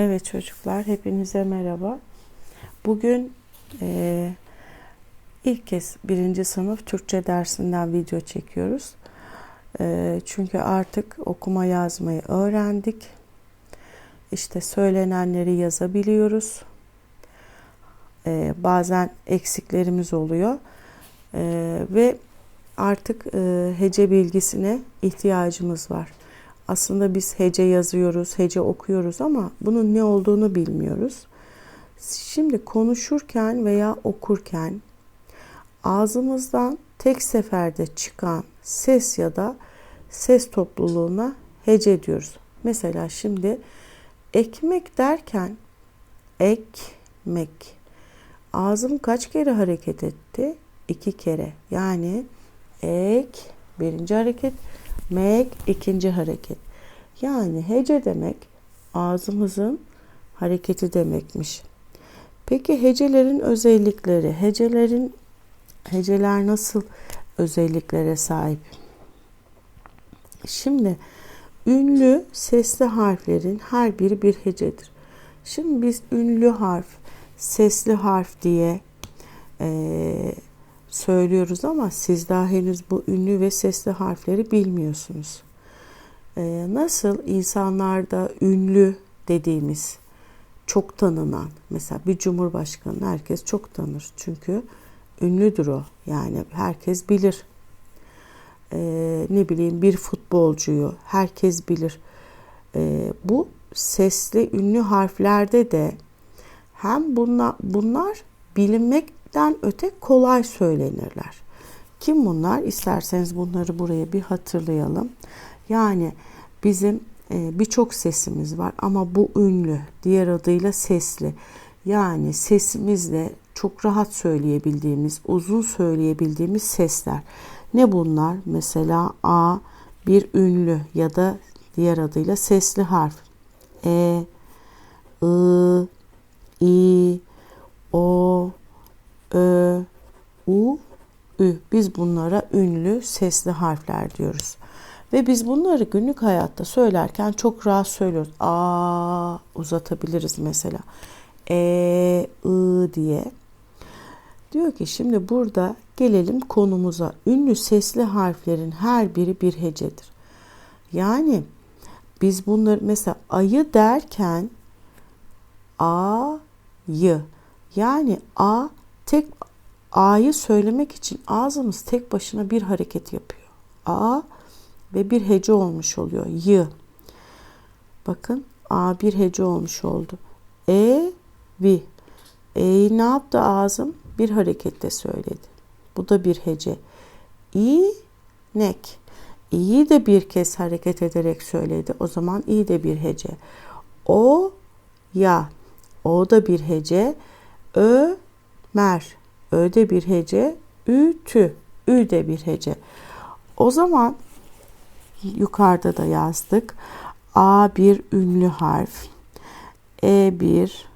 Evet çocuklar hepinize merhaba. Bugün e, ilk kez birinci sınıf Türkçe dersinden video çekiyoruz. E, çünkü artık okuma yazmayı öğrendik. İşte söylenenleri yazabiliyoruz. E, bazen eksiklerimiz oluyor. E, ve artık e, hece bilgisine ihtiyacımız var. Aslında biz hece yazıyoruz, hece okuyoruz ama bunun ne olduğunu bilmiyoruz. Şimdi konuşurken veya okurken ağzımızdan tek seferde çıkan ses ya da ses topluluğuna hece diyoruz. Mesela şimdi ekmek derken ekmek. Ağzım kaç kere hareket etti? İki kere. Yani ek birinci hareket, mek ikinci hareket. Yani hece demek ağzımızın hareketi demekmiş. Peki hecelerin özellikleri, hecelerin heceler nasıl özelliklere sahip? Şimdi ünlü sesli harflerin her biri bir hecedir. Şimdi biz ünlü harf, sesli harf diye e, söylüyoruz ama siz daha henüz bu ünlü ve sesli harfleri bilmiyorsunuz. Ee, nasıl insanlarda ünlü dediğimiz çok tanınan mesela bir cumhurbaşkanı herkes çok tanır çünkü ünlüdür o yani herkes bilir ee, ne bileyim bir futbolcuyu herkes bilir ee, bu sesli ünlü harflerde de hem bunlar, bunlar bilinmekten öte kolay söylenirler. Kim bunlar? İsterseniz bunları buraya bir hatırlayalım. Yani bizim e, birçok sesimiz var ama bu ünlü, diğer adıyla sesli. Yani sesimizle çok rahat söyleyebildiğimiz, uzun söyleyebildiğimiz sesler. Ne bunlar? Mesela A bir ünlü ya da diğer adıyla sesli harf. E, I, I, O, Ö, U, Ü. Biz bunlara ünlü sesli harfler diyoruz. Ve biz bunları günlük hayatta söylerken çok rahat söylüyoruz. A uzatabiliriz mesela. E, I diye. Diyor ki şimdi burada gelelim konumuza. Ünlü sesli harflerin her biri bir hecedir. Yani biz bunları mesela ayı derken a y yani a tek a'yı söylemek için ağzımız tek başına bir hareket yapıyor. A ve bir hece olmuş oluyor. Y. Bakın A bir hece olmuş oldu. E, vi. E'yi ne yaptı ağzım? Bir harekette söyledi. Bu da bir hece. İ, nek. İ'yi de bir kez hareket ederek söyledi. O zaman i de bir hece. O, ya. O da bir hece. Ö, mer. Ö de bir hece. Ü, tü. Ü de bir hece. O zaman yukarıda da yazdık. A bir ünlü harf. E bir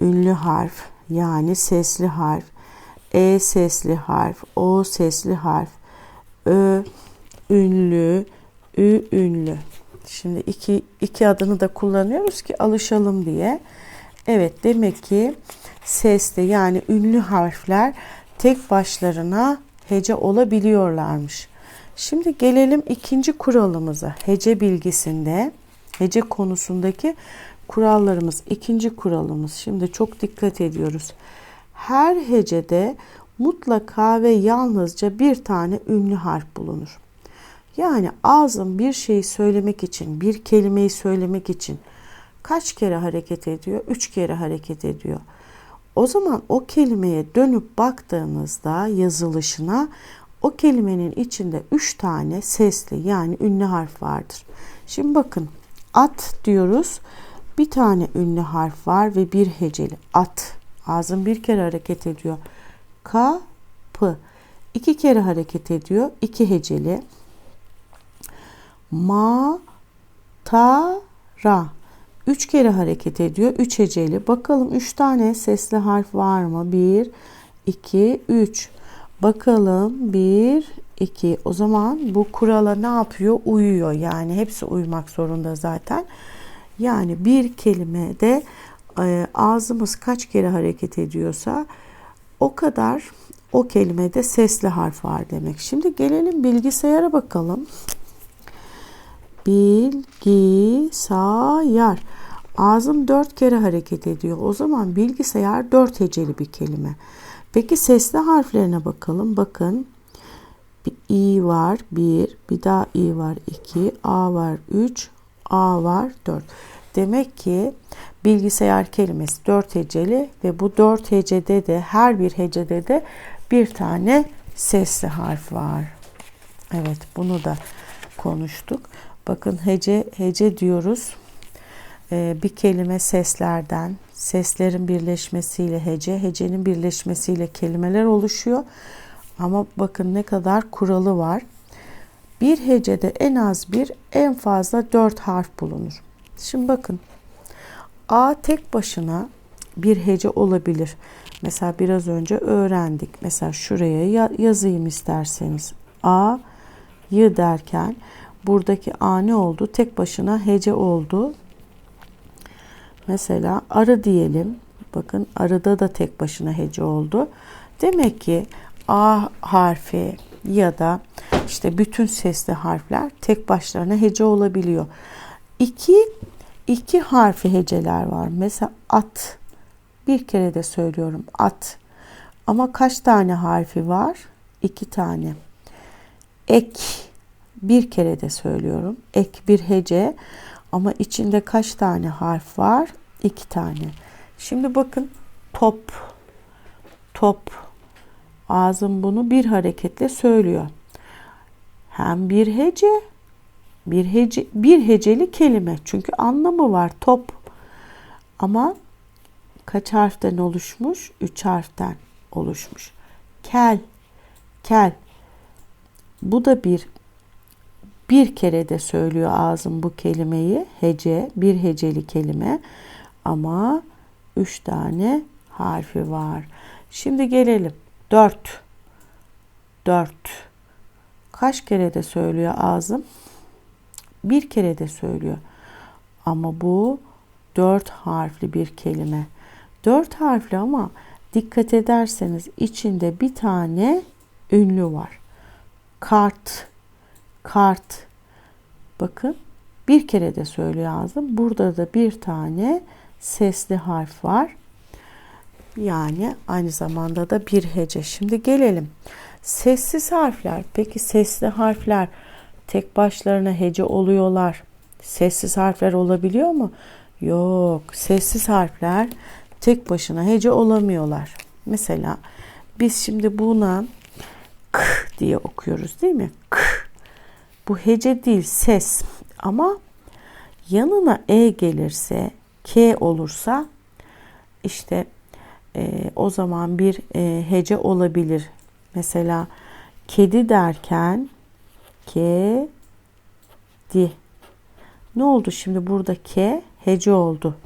ünlü harf yani sesli harf. E sesli harf, O sesli harf, Ö ünlü, Ü ünlü. Şimdi iki, iki adını da kullanıyoruz ki alışalım diye. Evet demek ki sesli yani ünlü harfler tek başlarına hece olabiliyorlarmış. Şimdi gelelim ikinci kuralımıza. Hece bilgisinde, hece konusundaki kurallarımız. ikinci kuralımız. Şimdi çok dikkat ediyoruz. Her hecede mutlaka ve yalnızca bir tane ünlü harf bulunur. Yani ağzım bir şeyi söylemek için, bir kelimeyi söylemek için kaç kere hareket ediyor? Üç kere hareket ediyor. O zaman o kelimeye dönüp baktığınızda yazılışına o kelimenin içinde üç tane sesli yani ünlü harf vardır. Şimdi bakın at diyoruz. Bir tane ünlü harf var ve bir heceli. At. Ağzım bir kere hareket ediyor. Kapı. İki kere hareket ediyor. İki heceli. Ma ta ra. Üç kere hareket ediyor. Üç heceli. Bakalım üç tane sesli harf var mı? Bir, iki, üç. Bakalım 1, 2. O zaman bu kurala ne yapıyor? Uyuyor. Yani hepsi uymak zorunda zaten. Yani bir kelimede e, ağzımız kaç kere hareket ediyorsa o kadar o kelimede sesli harf var demek. Şimdi gelelim bilgisayara bakalım. Bilgisayar. Ağzım dört kere hareket ediyor. O zaman bilgisayar dört heceli bir kelime. Peki sesli harflerine bakalım. Bakın bir i var bir, bir daha i var iki, a var üç, a var dört. Demek ki bilgisayar kelimesi dört heceli ve bu dört hecede de her bir hecede de bir tane sesli harf var. Evet bunu da konuştuk. Bakın hece hece diyoruz. Ee, bir kelime seslerden, seslerin birleşmesiyle hece, hecenin birleşmesiyle kelimeler oluşuyor. Ama bakın ne kadar kuralı var. Bir hecede en az bir, en fazla dört harf bulunur. Şimdi bakın. A tek başına bir hece olabilir. Mesela biraz önce öğrendik. Mesela şuraya yazayım isterseniz. A y derken buradaki A ne oldu? Tek başına hece oldu. Mesela arı diyelim. Bakın arıda da tek başına hece oldu. Demek ki A harfi ya da işte bütün sesli harfler tek başlarına hece olabiliyor. İki, iki harfi heceler var. Mesela at. Bir kere de söylüyorum at. Ama kaç tane harfi var? İki tane. Ek. Bir kere de söylüyorum. Ek bir hece. Ama içinde kaç tane harf var? İki tane. Şimdi bakın top. Top. Ağzım bunu bir hareketle söylüyor. Hem bir hece, bir hece, bir heceli kelime. Çünkü anlamı var top. Ama kaç harften oluşmuş? Üç harften oluşmuş. Kel, kel. Bu da bir bir kere de söylüyor ağzım bu kelimeyi. Hece, bir heceli kelime. Ama üç tane harfi var. Şimdi gelelim. Dört. Dört. Kaç kere de söylüyor ağzım? Bir kere de söylüyor. Ama bu dört harfli bir kelime. Dört harfli ama dikkat ederseniz içinde bir tane ünlü var. Kart, kart. Bakın bir kere de söylüyor ağzım. Burada da bir tane sesli harf var. Yani aynı zamanda da bir hece. Şimdi gelelim. Sessiz harfler. Peki sesli harfler tek başlarına hece oluyorlar. Sessiz harfler olabiliyor mu? Yok. Sessiz harfler tek başına hece olamıyorlar. Mesela biz şimdi buna k diye okuyoruz değil mi? K. Bu hece değil ses ama yanına e gelirse k olursa işte e, o zaman bir e, hece olabilir. Mesela kedi derken kedi. Ne oldu şimdi burada ke hece oldu.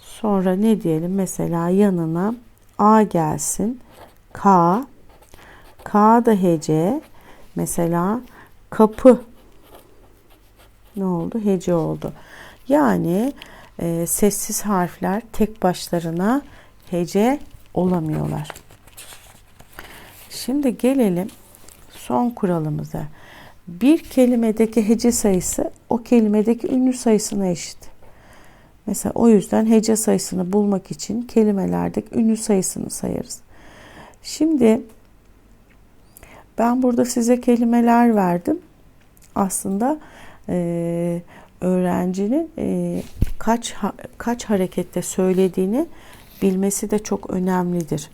Sonra ne diyelim mesela yanına a gelsin. K. K da hece. Mesela kapı. Ne oldu? Hece oldu. Yani e, sessiz harfler tek başlarına hece olamıyorlar. Şimdi gelelim son kuralımıza. Bir kelimedeki hece sayısı o kelimedeki ünlü sayısına eşit. Mesela o yüzden hece sayısını bulmak için kelimelerdeki ünlü sayısını sayarız. Şimdi ben burada size kelimeler verdim. Aslında e, öğrencinin e, kaç kaç harekette söylediğini bilmesi de çok önemlidir.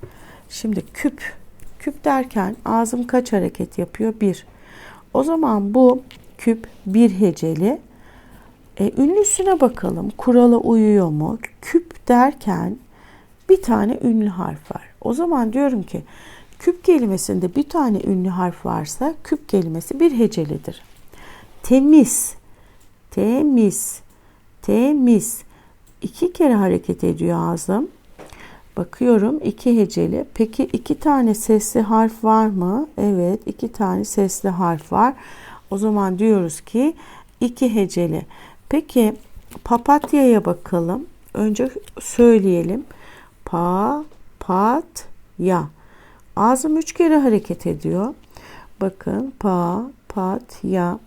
Şimdi küp, küp derken ağzım kaç hareket yapıyor? Bir. O zaman bu küp bir heceli. E, ünlüsüne bakalım. Kurala uyuyor mu? Küp derken bir tane ünlü harf var. O zaman diyorum ki küp kelimesinde bir tane ünlü harf varsa küp kelimesi bir hecelidir. Temiz, temiz, temiz. İki kere hareket ediyor ağzım. Bakıyorum iki heceli. Peki iki tane sesli harf var mı? Evet iki tane sesli harf var. O zaman diyoruz ki iki heceli. Peki papatya'ya bakalım. Önce söyleyelim. Pa, pat, ya. Ağzım üç kere hareket ediyor. Bakın pa, pat, ya.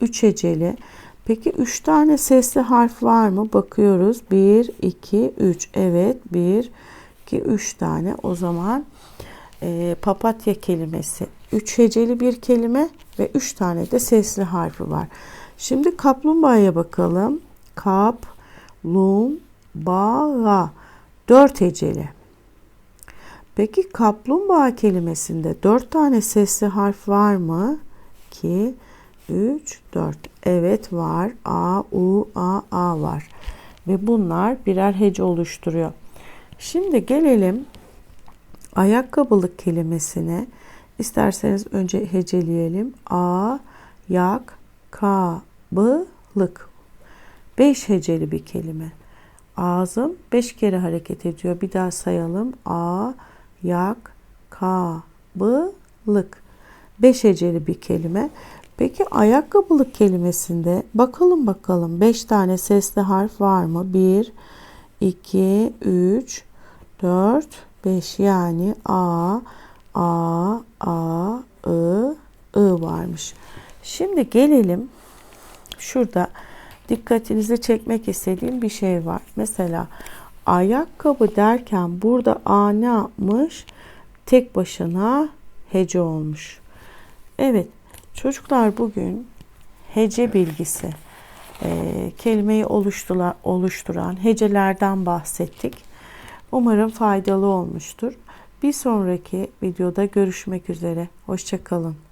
Üç heceli. Peki üç tane sesli harf var mı? Bakıyoruz. Bir, iki, üç. Evet. Bir, iki, üç tane. O zaman e, papatya kelimesi. Üç heceli bir kelime ve üç tane de sesli harfi var. Şimdi kaplumbağaya bakalım. Kap, lum, ba, Dört heceli. Peki kaplumbağa kelimesinde dört tane sesli harf var mı? 2, 3, 4. Evet var. A, U, A, A var. Ve bunlar birer hece oluşturuyor. Şimdi gelelim ayakkabılık kelimesine. İsterseniz önce heceleyelim. A, yak, ka, bı, lık. Beş heceli bir kelime. Ağzım beş kere hareket ediyor. Bir daha sayalım. A, yak, ka, bı, lık. Beş heceli bir kelime. Peki ayakkabılık kelimesinde bakalım bakalım beş tane sesli harf var mı? Bir, iki, üç, dört, beş yani A, A, A, I, I varmış. Şimdi gelelim şurada dikkatinizi çekmek istediğim bir şey var. Mesela ayakkabı derken burada A ne yapmış? Tek başına hece olmuş. Evet çocuklar bugün hece bilgisi e, kelimeyi oluşturan, oluşturan hecelerden bahsettik. Umarım faydalı olmuştur. Bir sonraki videoda görüşmek üzere. Hoşçakalın.